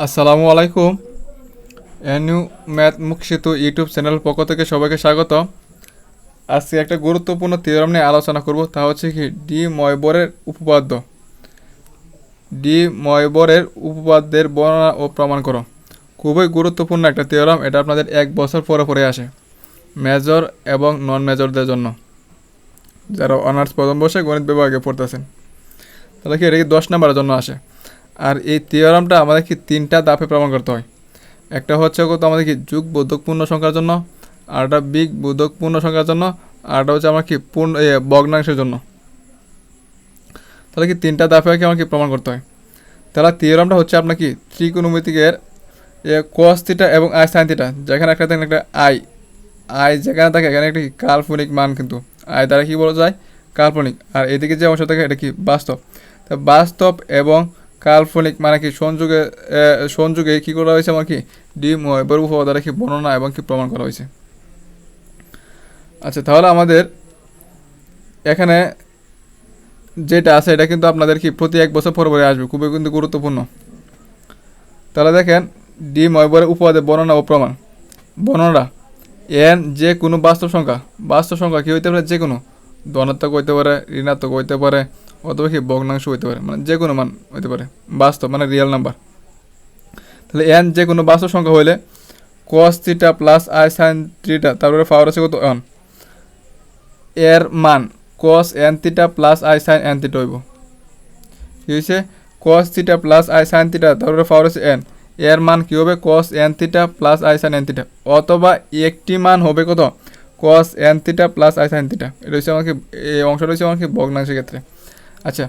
আসসালামু আলাইকুম। NU math মুখ সেতু ইউটিউব চ্যানেল পক্ষ থেকে সবাইকে স্বাগত। আজকে একটা গুরুত্বপূর্ণ থিওরাম নিয়ে আলোচনা করব, তা হচ্ছে কি ডি ময়বরের উপপাদ্য। ডি ময়বরের উপপাদ্যের বর্ণনা ও প্রমাণ করো। খুবই গুরুত্বপূর্ণ একটা থিওরাম এটা আপনাদের এক বছর পরে পরে আসে। মেজর এবং নন মেজরদের জন্য। যারা অনার্স প্রথম বর্ষে গণিত বিভাগে পড়তেছেন তাহলে কি এটা কি দশ নাম্বারের জন্য আসে? আর এই থিওরামটা আমাদের কি তিনটা ধাপে প্রমাণ করতে হয়। একটা হচ্ছে কত আমাদের কি যুগ বোধক পূর্ণ সংখ্যার জন্য আর একটা বিগ বোধক পূর্ণ সংখ্যার জন্য আর একটা হচ্ছে আমার কি পূর্ণ এ, ভগ্নাংশের জন্য। তাহলে কি তিনটা ধাপে কি আমার কি প্রমাণ করতে হয়। তাহলে থিওরামটা হচ্ছে আপনার কি ত্রিকোণমিতিকের কস থিটা এবং আই সাইন থিটা যেখানে একটা দেখেন একটা আই আই যেখানে থাকে এখানে একটি কাল্পনিক মান কিন্তু। আই দ্বারা কি বলা যায়? কাল্পনিক। আর এদিকে যে অংশ থাকে এটা কি বাস্তব। তা বাস্তব এবং কাল্পনিক মানে কি? সংযোগে সংযোগে কি করা হয়েছে আমার কি? ডিম এবার উপপাদ্য দ্বারা কি বর্ণনা এবং কি প্রমাণ করা হয়েছে? আচ্ছা তাহলে আমাদের এখানে যেটা আছে, এটা কিন্তু আপনাদের কি প্রতি এক বছর পরে পরে আসবে। খুবই কিন্তু গুরুত্বপূর্ণ। তাহলে দেখেন ডি ময়বরের বর্ণনা ও প্রমাণ। বর্ণনা এন যে কোনো বাস্তব সংখ্যা বাস্তব সংখ্যা কি হইতে পারে? যে কোনো। ধনাত্মক হইতে পারে, ঋণাত্মক হইতে পারে অথবা কি ভগ্নাংশ হইতে পারে মানে যে কোনো মান হইতে পারে, বাস্তব মানে রিয়েল নাম্বার তাহলে এন যে কোনো বাস্তব সংখ্যা হইলে cos theta plus i sine থ্রিটা তারপরে পাওয়ার আছে কত? অন এর মান cos n theta plus i sine n theta হইব। কি হয়েছে cos theta plus i sine theta তারপরে পাওয়ার আছে এন এর মান কি হবে? Cos n theta plus i sine n theta অথবা একটি মান হবে কত? Cos n theta plus i sine theta এটা হচ্ছে আমাকে, এই অংশটা হচ্ছে আমাকে ভগ্নাংশের ক্ষেত্রে। আচ্ছা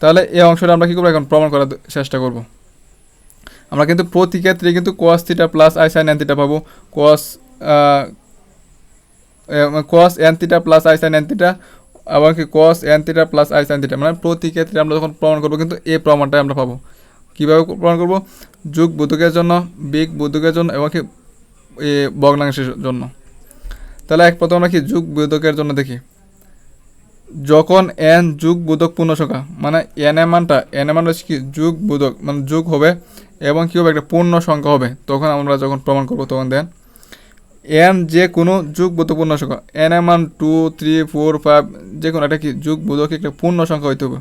তাহলে এই অংশটা আমরা কী করব এখন? প্রমাণ করার চেষ্টা করব। আমরা কিন্তু প্রতি ক্ষেত্রে কিন্তু cos theta plus i sine n theta পাবো। Cos cos n theta plus i sine n theta এবং কি cos n theta plus i sine theta মানে প্রতি ক্ষেত্রে আমরা যখন প্রমাণ করব কিন্তু এই প্রমাণটাই আমরা পাবো। কীভাবে প্রমাণ করব? যুগ বুধকের জন্য বিগ বুধকের জন্য এবং কি এ, ভগ্নাংশের জন্য। তাহলে এক প্রথম আমরা কি যুগ বুধকের জন্য দেখি। যখন এন যুগ বুধক পূর্ণ সংখ্যা মানে এন এর মানটা, এন এর মান হচ্ছে কি? যুগ বুধক মানে যুগ হবে এবং কী হবে? একটা পূর্ণ সংখ্যা হবে। তখন আমরা যখন প্রমাণ করব, তখন দেন এন যে কোনো যুগ বুধক পূর্ণ সংখ্যা, এন এর মান টু, থ্রি, ফোর, ফাইভ, যে কোনো একটা কি? যুগ বুধক একটা পূর্ণ সংখ্যা হইতে হবে।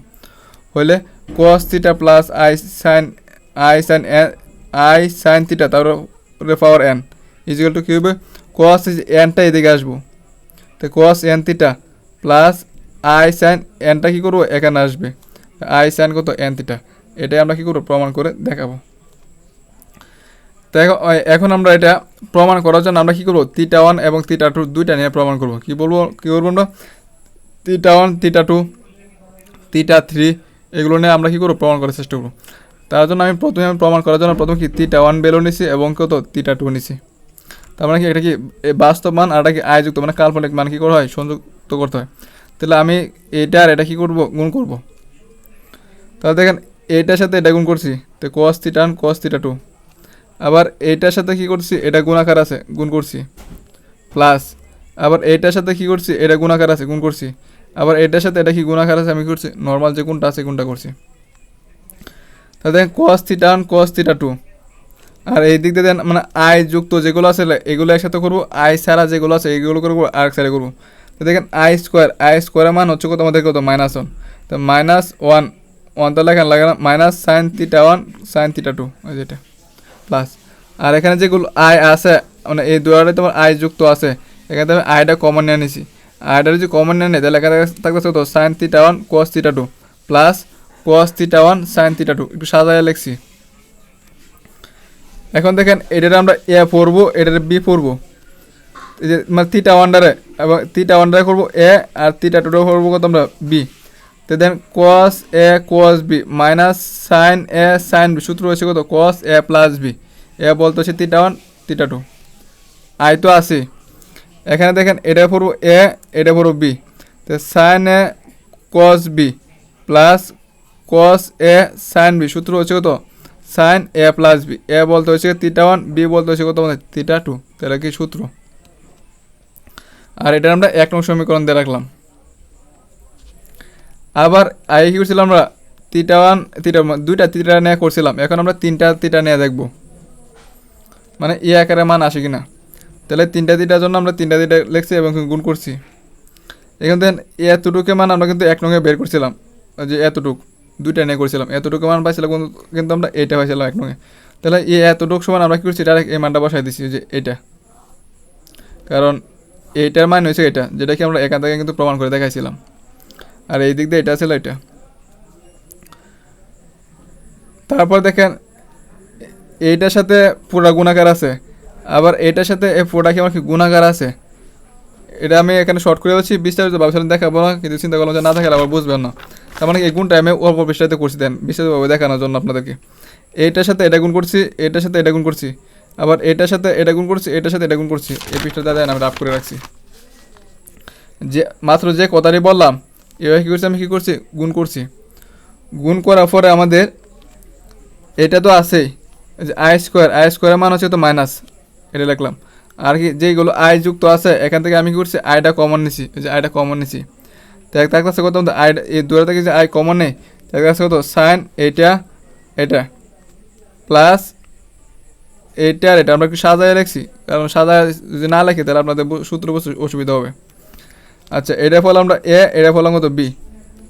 হইলে cos theta plus i sine i sine n i sine theta তারপরে পাওয়ার এন ইজিক্যাল টু কী হবে? cos এনটা এদিকে আসব। তো cos n theta plus i sine এনটা কী করব? এখানে আসবে। আই সাইন কত? এন থিটা এটাই আমরা কী করব? প্রমাণ করে দেখাবো। তো এখন- আমরা এটা প্রমাণ করার জন্য আমরা কী করব? তিটা ওয়ান এবং তিটা টু দুইটা নিয়ে প্রমাণ করব। কী বলব? কী করব আমরা? Theta one theta two theta three এগুলো নিয়ে আমরা কী করব? প্রমাণ করার চেষ্টা করব। তার জন্য আমি প্রথমে আমি প্রমাণ করার জন্য প্রথমে কি তিটা ওয়ান বেলো নিছি এবং কত? থিটা টু নিছি। তার মানে কি এটা কি বাস্তব মান আর এটা কি আয়যুক্ত? মানে কাল্পনিক মান কী করা হয়? সংযুক্ত করতে হয়। তাহলে আমি এটা আর এটা কী করব? গুণ করব? তাহলে দেখেন, এইটার সাথে এটা গুণ করছি, তো cos theta one cos theta two আবার এইটার সাথে কী করছি? এটা গুণাকার আছে, গুণ করছি। প্লাস আবার এইটার সাথে কী করছি? এটা গুণাকার আছে, গুণ করছি। আবার এটার সাথে এটা কি গুণাকার আছে? আমি করছি? নর্মাল যে কোনটা আছে কোনটা করছি। তাহলে দেখেন cos theta one cos theta two আর এই দিক দিয়ে দেন মানে আয় যুক্ত যেগুলো আছে, এগুলো একসাথে করব আয় ছাড়া যেগুলো আছে, এগুলো করব, আর এক সাইডে করব। তো দেখেন আই স্কোয়ার আই স্কোয়ারের মান হচ্ছে কত? আমাদের কত? মাইনাস ওয়ান তো মাইনাস ওয়ান ওয়ান তো লেখেন লাগে না minus sine theta one sine theta two ওই যেটা প্লাস আর এখানে যেগুলো আই আছে মানে এই দুয়ারে তোমার আই যুক্ত আছে, এখানে আমি আইটা কমন নিয়ে নিছি। আইটা যদি কমন নিয়ে নেই, তাহলে এখানে থাকতেছে কত? Sine theta one cos theta two plus cos theta one sine theta two একটু সাজায় লিখছি। এখন দেখেন, এটার আমরা এ পড়ব, এটার বি পড়ব। এই যে মানে থিটা ওয়ান্ডারে এবং থিটা ওয়ান্ডারে করব এ আর থিটা টুটা করব কত আমরা বি তো then cos A cos B minus sine A sine B সূত্র হচ্ছে কত? কস এ প্লাস বি এ বলতে হচ্ছে theta one theta two i তো আছে এখানে দেখেন এটা পড়ব এ এটা পড়ব বি তো sine A cos B plus cos A sine B সূত্র হচ্ছে কত? Sine A plus B A বলতে হচ্ছে থিটা ওয়ান বি বলতে হচ্ছে কত? আমাদের থিটা টু তাহলে কি সূত্র? আর এটা আমরা এক নং সমীকরণ দিয়ে রাখলাম। আবার আগে কী করছিলাম আমরা? তিটা ওয়ান তিটা দুইটা তিটা নিয়ে করছিলাম। এখন আমরা তিনটা তিটা নিয়ে দেখব। মানে এ আকারে মান আসে কিনা। তাহলে তিনটা তিটার জন্য আমরা তিনটা তিটা লিখছি এবং গুণ করছি। এখান থেকে এতটুকু মান আমরা কিন্তু এক নঙ্গে বের করছিলাম। যে এতটুক, দুইটা নিয়ে করছিলাম। এতটুকু মান পাইছিলাম কিন্তু- কিন্তু আমরা এইটা পাইছিলাম এক নঙ্গে তাহলে এই এতটুকু সমান আমরা কী করছি? ডাইরেক্ট এই মানটা বসাই দিচ্ছি যে এটা কারণ এইটার মান হয়েছে এটা, যেটা কি আমরা এখান থেকে কিন্তু প্রমাণ করে দেখাইছিলাম। আর এই দিক দিয়ে এটা ছিল এটা। তারপর দেখেন, এইটার সাথে পুরা গুণাকার আছে। আবার এটার সাথে এই পুরা কি আমার কি গুণাকার আছে? এটা আমি এখানে শর্ট করে বলছি, বিস্তারিত ভাবছিলাম দেখাবো না, কিন্তু চিন্তা করলাম যে না দেখালে আবার বুঝবেন না। তার মানে এই গুণটা আমি অল্প বিস্তারিত করছি দেন, বিস্তারিতভাবে দেখানোর জন্য আপনাদেরকে। এইটার সাথে এটা গুণ করছি, এটার সাথে এটা গুণ করছি। আবার এটার সাথে এটা গুণ করছি, এটার সাথে এটা গুণ করছি। এই পৃষ্ঠাটা দেন আমি রাফ করে রাখছি। যে, মাত্র যে কথাটি বললাম, এভাবে কী করছি আমি? কী করছি? গুণ করছি। গুণ করার পরে আমাদের এটা তো আছেই। যে আই স্কোয়ার আই স্কোয়ারের মান হচ্ছে তো মাইনাস এটা লিখলাম। আর কি, যেইগুলো আই যুক্ত আছে, এখান থেকে আমি কী করছি? আইটা কমন নিছি যে আইটা কমন নিছি। তাই তার কাছে কত আই এই দূরে থেকে যে আই কমন নেই, তার কাছে কত? সাইন এইটা এটা প্লাস এইটা আর এটা আমরা কি সাজায় লিখছি কারণ সাজায় যদি না লিখি তাহলে আপনাদের সূত্র অসুবিধা হবে। আচ্ছা এটা ফল আমরা এ, এটা ফল কত বি।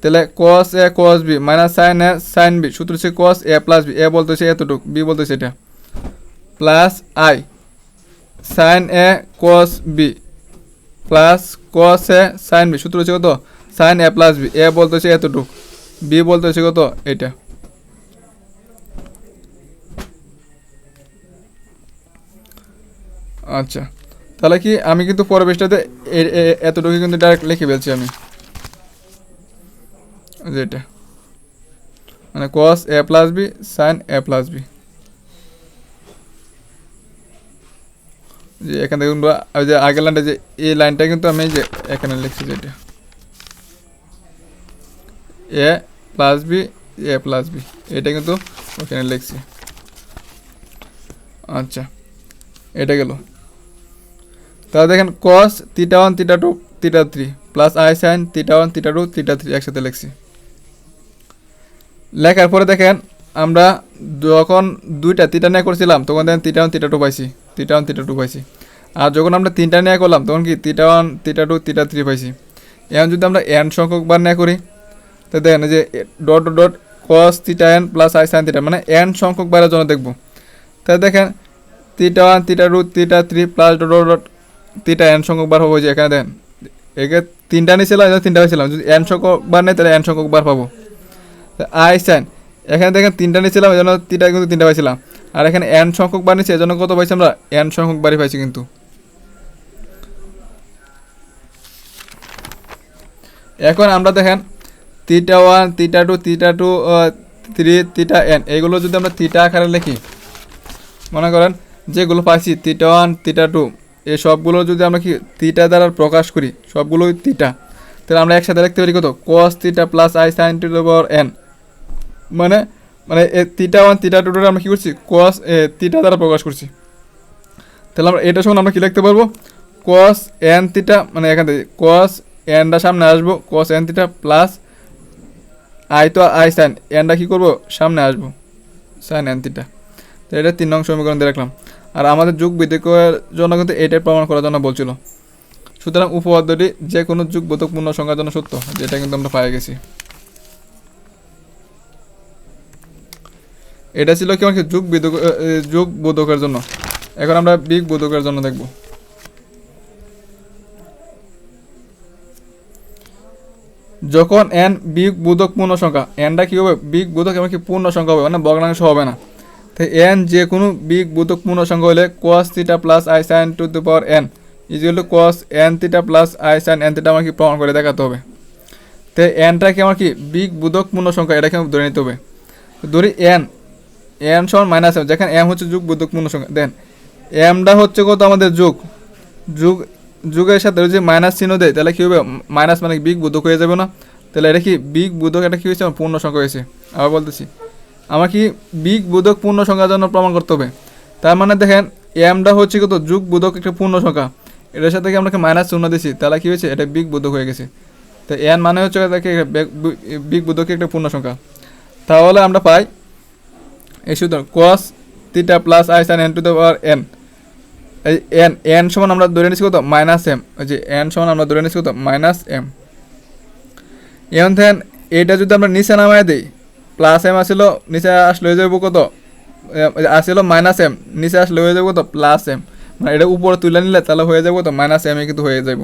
তাহলে cos A cos B minus sine A sine B সূত্র হচ্ছে cos A plus B A বলতেছে এতটুক, বি বলতেছে এটা। Plus i sine A cos B plus cos A sine B সূত্র হচ্ছে কত? Sine A plus B A বলতেছে এতটুক, বি বলতেছে কত? এটা। আচ্ছা। তাহলে কি আমি কিন্তু পরবেশটাতে এতটুকু কিন্তু ডাইরেক্ট লিখে ফেলছি আমি। যেটা মানে cos A plus B sine A plus B যে এখান থেকে ওই যে আগের লাইনটা যে, এই লাইনটা কিন্তু আমি যে এখানে লিখছি যেটা A plus B A plus B এটা কিন্তু ওখানে লিখছি। আচ্ছা এটা গেল। তাহলে দেখেন cos theta one theta two theta three plus i sine theta one theta two theta three একসাথে লিখছি। লেখার পরে দেখেন আমরা যখন দুইটা তিটা নিয়ে করছিলাম, তখন দেখেন তিটা ওয়ান তিনটা টু পাইছি তিনটা ওয়ান তিনটা টু পাইছি। আর যখন আমরা তিনটা নিয়ে করলাম, তখন কি তিটা ওয়ান তিনটা টু তিটা থ্রি পাইছি। এখন যদি আমরা এন সংখ্যক বার নিয়ে করি তো দেখেন যে dot dot cos theta n plus i sine theta মানে এন সংখ্যক বারের জন্য দেখব। তাই দেখেন theta one theta two theta three plus dot dot তিনটা এন সংখ্যক বার হবে যে এখানে দেন। একে তিনটা নিয়েছিলাম এখানে তিনটা হয়েছিলাম। যদি এন সংখ্যক বার নেই, তাহলে এন সংখ্যক বার পাবো। আই সাইন, এখানে দেখেন তিনটা নিয়েছিলাম এই জন্য তিনটা কিন্তু তিনটা পাইছিলাম। আর এখানে এন সংখ্যক বার নিয়েছি এজন্য কত পাইছি আমরা? এন সংখ্যক বারই পাইছি কিন্তু। এখন আমরা দেখেন, theta one, theta two theta two three, theta n, এইগুলো যদি আমরা তিটা আকারে লিখি, মনে করেন, যেগুলো পাইছি, তিটা ওয়ান, তিটা টু এই সবগুলো যদি আমরা কি তিটা দ্বারা প্রকাশ করি, সবগুলোই তিটা তাহলে আমরা একসাথে লিখতে পারি কত? cos theta plus i sine to power n মানে মানে এ তিটা ওয়ান তিটা টু আমরা কী করছি? এ তিটা দ্বারা প্রকাশ করছি। তাহলে আমরা এটা সমান আমরা কী লিখতে পারব? cos এন তিটা মানে এখান থেকে cos এনটা সামনে আসব, cos n theta plus i তো আই সাইন এনটা কী করব? সামনে আসব সাইন এন তিটা তো এটা তিন নং সমীকরণ দিয়ে রাখলাম। আর আমাদের যুগ বিদ্যুকের জন্য কিন্তু এটাই প্রমাণ করার জন্য বলছিল। সুতরাং উপপাদ্যটি যে কোনো যুগ বোধক পূর্ণ সংখ্যার জন্য সত্য, যেটা কিন্তু আমরা পাই গেছি। এটা ছিল কি আমাকে যুগ বিদ্যুক যুগ বোধকের জন্য। এখন আমরা বিগ বোধকের জন্য দেখব। যখন এন বিগ বোধক পূর্ণ সংখ্যা এনটা কি হবে? বিগ বোধক এবং কি পূর্ণ সংখ্যা হবে মানে ভগ্নাংশ হবে না। তো এন যে কোনো বিগ বোধক পূর্ণ সংখ্যা হলে cos theta plus i sine to the power n to cos n theta plus i sine n theta আমাকে প্রমাণ করে দেখাতে হবে। তো এনটা কি আমার কি বিগ বোধক পূর্ণ সংখ্যা এটাকে ধরে নিতে হবে। ধরি এন এন সমান মাইনাস এম যেখানে এম হচ্ছে যুগ বোধক পূর্ণ সংখ্যা দেন এমটা হচ্ছে কত আমাদের যুগ? যুগ, যুগের সাথে যদি মাইনাস চিহ্ন দেয়, তাহলে কী হবে? মাইনাস মানে বিগ বোধক হয়ে যাবে না? তাহলে এটা কি বিগ বোধক এটা কী হয়েছে? আমার পূর্ণ সংখ্যা হয়েছে। আবার বলতেছি। আমার কি বিগ বোধক পূর্ণ সংখ্যার জন্য প্রমাণ করতে হবে? তার মানে দেখেন এমটা হচ্ছে কত? যুগ বোধক একটা পূর্ণ সংখ্যা। এটার সাথে কি আমরা মাইনাস চিহ্ন দিছি? তাহলে কী হয়েছে? এটা বিগ বোধক হয়ে গেছে। তো এন মানে হচ্ছে এটাকে বিগ বোধক একটা পূর্ণ সংখ্যা। তাহলে আমরা পাই, এই সূত্র cos theta plus i sine n to the power n এই এন এন সমান আমরা ধরে নিচ্ছি কত? মাইনাস এম ওই যে এন সমান আমরা ধরে নিচ্ছি কত? মাইনাস এম এখন দেন এটা যদি আমরা নিচে নামায় দিই প্লাস এম আসছিল নিচে আসলে হয়ে যাব কত? আসছিল মাইনাস এম নিচে আসলে হয়ে যাব কত? প্লাস এম মানে এটা উপরে তুলে নিলে তাহলে হয়ে যাব তো মাইনাস এম এ কিন্তু হয়ে যাব।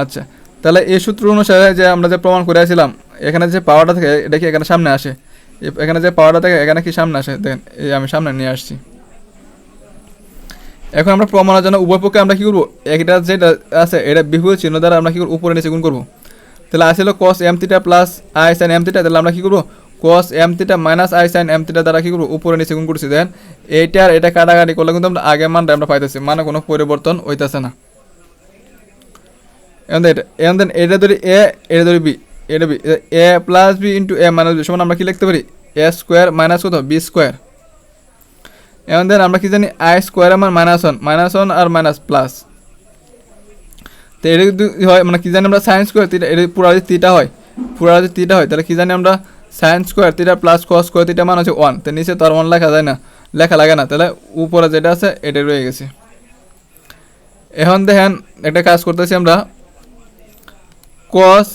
আচ্ছা তাহলে এই সূত্র অনুসারে যে আমরা যে প্রমাণ করে আসছিলাম এখানে যে পাওয়ারটা থাকে, এটা কি এখানে সামনে আসে? এখানে যে পাওয়ারটা থাকে, এখানে কি সামনে আসে? দেখেন, এই আমি সামনে নিয়ে আসছি। এখন আমরা প্রমাণের জন্য উভয় পক্ষে আমরা কি করব? একটা যেটা আছে, এটা বিহুল চিহ্ন দ্বারা আমরা কি করব উপরে নিচে গুণ করব? তাহলে আসছিল cos m theta plus i sine m theta তাহলে আমরা কি করব? Cos m theta minus i sine m theta দ্বারা কি করব? উপরে নিচে গুণ করছি। দেন এইটা আর এটা কাটাকাটি করলে কিন্তু আমরা আগের মানটা আমরা পাইতেছি। মানে কোনো পরিবর্তন হইতেছে না। এখন এটা, এখন দেন এটা ধরি এ এটা ধরি বি এটা B A plus B into A minus B সমান আমরা কি লিখতে পারি? এ স্কোয়ার মাইনাস কত? বি স্কোয়ার এখন দেন আমরা কি জানি? আই স্কোয়ার আমার মাইনাস ওয়ান মাইনাস ওয়ান আর মাইনাস প্লাস তো এটা যদি হয় মানে কি জানি আমরা সায়েন্স স্কোয়ার তিটা এটা পুরা যদি তিটা হয়, পুরা যদি তিটা হয়, তাহলে কি জানি আমরা sine square theta plus cos square theta মান হচ্ছে ওয়ান তো নিচে তো আর ওয়ান লেখা যায় না, লেখা লাগে না। তাহলে উপরে যেটা আছে এটা রয়ে গেছে। এখন দেখেন, একটা কাজ করতেছি আমরা। কস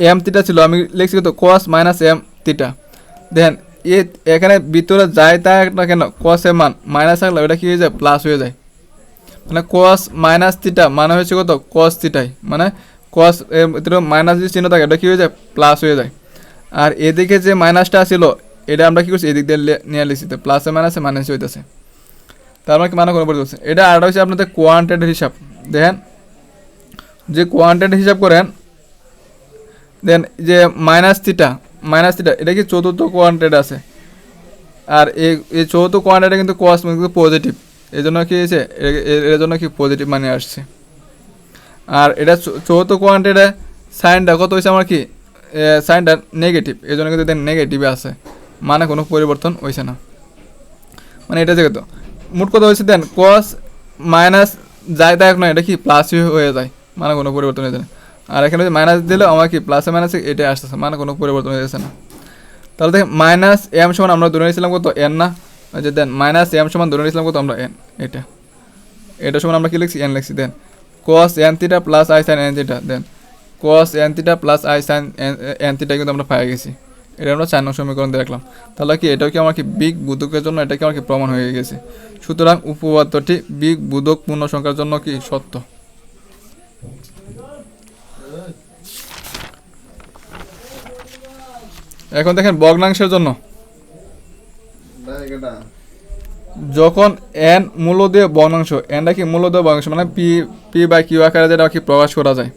এম তিটা ছিল, আমি লিখছি কত? কস মাইনাস এম তিটা দেখেন, এ এখানে ভিতরে যায় তা না কেন কস এর মান মাইনাস থাকলে ওটা কি হয়ে যায়? প্লাস হয়ে যায়। মানে কস মাইনাস থিটা মানে হচ্ছে কত? কস থিটাই মানে কস মাইনাস যে চিহ্ন থাকে, এটা কী হয়ে যায়? প্লাস হয়ে যায়। আর এদিকে যে মাইনাসটা ছিল, এটা আমরা কি করছি? এদিক দিয়ে নিয়ে লিখছি। তো প্লাসে মাইনাসে মাইনাস হইতেছে তার মানে কি মানে কোনো পরিবর্তন এটা আর হচ্ছে আপনাদের কোয়ান্টিটির হিসাব। দেখেন, যে কোয়ান্টিটির হিসাব করেন দেন যে মাইনাস থিটা মাইনাস থিটা এটা কি চতুর্থ কোয়ান্টিটি আছে? আর এই চতুর্থ কোয়ান্টিটি কিন্তু কস কিন্তু পজিটিভ এই জন্য কি হয়েছে? এর জন্য কি পজিটিভ মানে আসছে? আর এটা চৌথ কোয়ান্টিটে সাইনটা কত হয়েছে আমার কি? সাইনটা নেগেটিভ এই জন্য কিন্তু নেগেটিভে আছে। মানে কোনো পরিবর্তন হয়েছে না। মানে এটা যে কত? মোট কথা হয়েছে দেন? কস মাইনাস যায় তাই নয় এটা কি প্লাসই হয়ে যায়। মানে কোনো পরিবর্তন হয়েছে না। আর এখানে যদি মাইনাস দিলে আমার কি প্লাসে মাইনাসে এটাই আসতেছে। মানে কোনো পরিবর্তন হয়েছে না। তাহলে দেখেন মাইনাস এম সমান আমরা ধরে নিয়েছিলাম কত? এন না। যে দেন মাইনাস এম সমান ধরে নিয়েছিলাম কত আমরা? এন এটা। এটা সমান আমরা কি লিখছি? এন লিখছি, then. cos n theta plus i sine n theta then. cos n theta plus i sine n theta কিন্তু আমরা পাই গেছি। এটা আমরা চার নং সমীকরণ দিয়ে রাখলাম। তাহলে কি এটাও কি আমার কি বিগ বুধকের জন্য এটা কি আমার কি প্রমাণ হয়ে গেছে? সুতরাং উপপাদ্যটি বিগ বুধক পূর্ণ সংখ্যার জন্য কি সত্য? এখন দেখেন ভগ্নাংশের জন্য। যখন এন মূল্য দিয়ে ভগ্নাংশ এনটা কি মূল্য দিয়ে ভগ্নাংশ মানে পি পি বাই কিউ আকারে যেটা কি প্রকাশ করা যায়।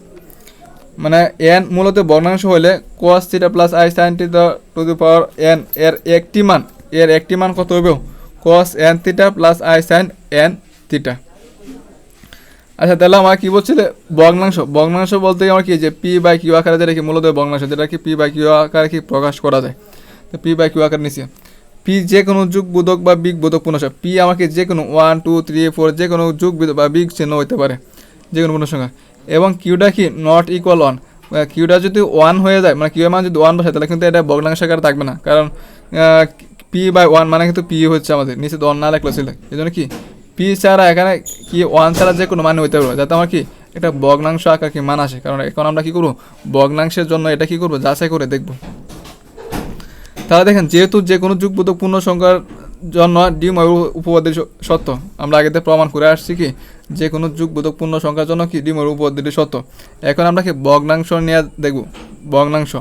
মানে এন মূলত বর্ণাংশ হলে cos theta plus i sine theta to the power n এর একটি মান, এর একটি মান কত হবে? Cos n theta plus i sine n theta. আচ্ছা তাহলে আমার কি বলছিল? ভগ্নাংশ ভগ্নাংশ বলতে আমার কি, যে পি বাই কিউ আকারে যেটা কি মূলত ভগ্নাংশ যেটা কি পি বাই কিউ আকারে কি প্রকাশ করা যায়? তো পি বাই কিউ আকারে নিচে। পি যে কোনো যুগ, বোধক বা বিগ, বোধক পূর্ণসংখ্যা। পি আমাকে যে কোনো ওয়ান টু থ্রি ফোর যে কোনো যুগ বা বিগ চিহ্ন হতে পারে যে কোনো পূর্ণসংখ্যা। এবং কিউটা কি? নট ইকুয়াল ওয়ান কিউটা যদি ওয়ান হয়ে যায় মানে কিউ মান যদি ওয়ান বসে তাহলে কিন্তু এটা ভগ্নাংশ আকারে থাকবে না। কারণ পি বাই ওয়ান মানে কিন্তু পি হচ্ছে আমাদের, নিচে ওয়ান না লেখলো ছিল এই জন্য কি? পি ছাড়া এখানে কি ওয়ান ছাড়া যে কোনো মানে হইতে পারবে। যাতে আমার কি একটা ভগ্নাংশ আকার কি মান আসে। কারণ এখন আমরা কি করব? ভগ্নাংশের জন্য এটা কি করব? যাচাই করে দেখব। তাহলে দেখেন, যেহেতু যে কোনো যুগবোধক পূর্ণ সংখ্যার জন্য ডিম উপপাদ্যের স- সত্য। আমরা আগেতে প্রমাণ করে আসছি কি, যে কোনো যুগবোধক পূর্ণ সংখ্যার জন্য কি ডিম উপপাদ্যটি সত্য। এখন আমরা কি ভগ্নাংশ নিয়ে দেখব? ভগ্নাংশ।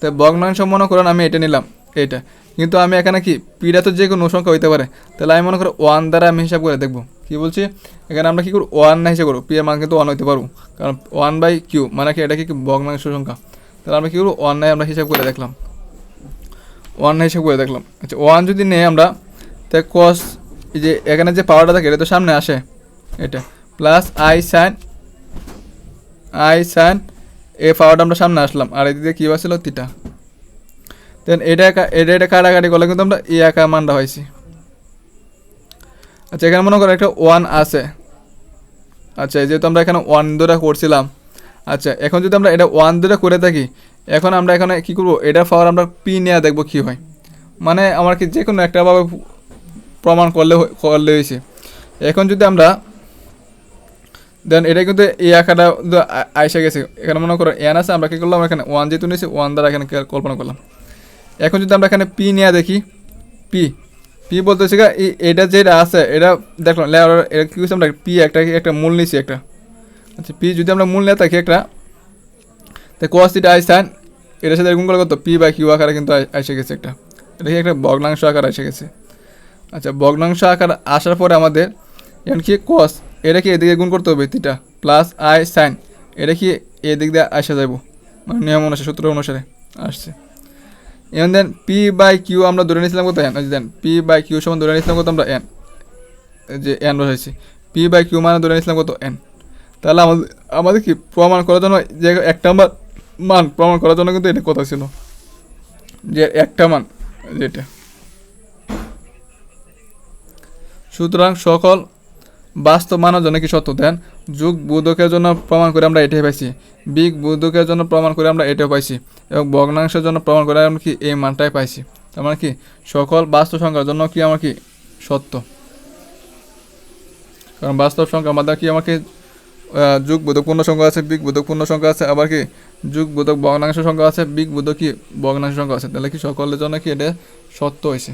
তো ভগ্নাংশ মনে করেন আমি এটা নিলাম এটা কিন্তু আমি এখানে কি পিটা তো যে কোনো সংখ্যা হইতে পারে, তাহলে আমি মনে করি ওয়ান দ্বারা আমি হিসাব করে দেখব। কি বলছি? এখানে আমরা কি করব? ওয়ান না হিসাব করব, পি এর মান কিন্তু ওয়ান হইতে পারব। কারণ ওয়ান বাই কিউ মানে কি এটা কি ভগ্নাংশ সংখ্যা। তাহলে আমরা কী করব? ওয়ান নাই আমরা হিসাব করে দেখলাম। ওয়ান হিসেবে করে দেখলাম। আচ্ছা ওয়ান যদি নেই আমরা তাই কস এই যে এখানে যে পাওয়ারটা থাকে, এটা তো সামনে আসে। এটা plus i sine i sine এ পাওয়ারটা আমরা সামনে আসলাম। আর এদিকে কী আসছিল তিটা দেন এটা একা- এটা এটা কাটাকাটি করলে কিন্তু আমরা এ একা মানটা হয়েছি আচ্ছা এখানে মনে করো একটা ওয়ান আছে। আচ্ছা যেহেতু আমরা এখানে ওয়ান দুটা করছিলাম। আচ্ছা এখন যদি আমরা এটা ওয়ান দুটা করে থাকি এখন আমরা এখানে কি করব? এটা পাওয়ার আমরা পি নিয়ে দেখব কি হয়। মানে আমার কি যে কোনো একটা ভাবে প্রমাণ করলে করলে হয়েছে। এখন যদি আমরা দেন এটা কিন্তু এই আঁকাটা আইসা গেছে। এখানে মনে করো এন আছে আমরা কী করলাম? এখানে ওয়ান যেহেতু নিয়েছি ওয়ান দ্বারা এখানে কল্পনা করলাম। এখন যদি আমরা এখানে পি নিয়ে দেখি পি পি বলতেছি গা, এটা যেটা আছে এটা দেখলাম এটা কী করছি আমরা? পি একটা একটা মূল নিয়েছি একটা। আচ্ছা পি যদি আমরা মূল নিয়ে থাকি একটা তো কস থিটা আই এটার সাথে গুণ করলে কত? পি বাই কিউ আকারে কিন্তু এসে গেছে একটা। এটা কি একটা ভগ্নাংশ আকার এসে গেছে? আচ্ছা ভগ্নাংশ আকার আসার পরে আমাদের এখন কি কস এটা কি এদিকে গুণ করতে হবে? থিটা প্লাস আই সাইন এটা কি এদিক দিয়ে আসা যাব মানে নিয়ম অনুসারে, সূত্র অনুসারে আসছে। এখন দেন পি বাই কিউ আমরা ধরে নিয়েছিলাম কত? N then p by q সমান ধরে নিয়েছিলাম কত আমরা? এন যে এন বসাইছি। পি বাই কিউ মানে ধরে নিয়েছিলাম কত? এন তাহলে আমাদের আমাদের কি প্রমাণ করার জন্য যে এক মান মান প্রমাণ করার জন্য কিন্তু এটা কথা ছিল। যে একটা মান, যেটা। সুতরাং সকল বাস্তব মানের জন্য কি সত্য? দেন, যুগ বোধকের জন্য প্রমাণ করে আমরা এটাই পাইছি। বিগ বোধকের জন্য প্রমাণ করে আমরা এটাও পাইছি। এবং ভগ্নাংশের জন্য প্রমাণ করে আমরা কি এই মানটাই পাইছি। তার মানে কি, সকল বাস্তব সংখ্যার জন্য কি আমার কি সত্য? কারণ বাস্তব সংখ্যা আমাদের কি আমাকে যুগ বোধক পূর্ণ সংখ্যা আছে, বিগ বোধক পূর্ণ সংখ্যা আছে, আবার কি? যুগ বোধক ভগ্নাংশ সংখ্যা আছে, বিগ বোধক কি? ভগ্নাংশ সংখ্যা আছে। তাহলে কি সকলের জন্য কি এটা সত্য হয়েছে?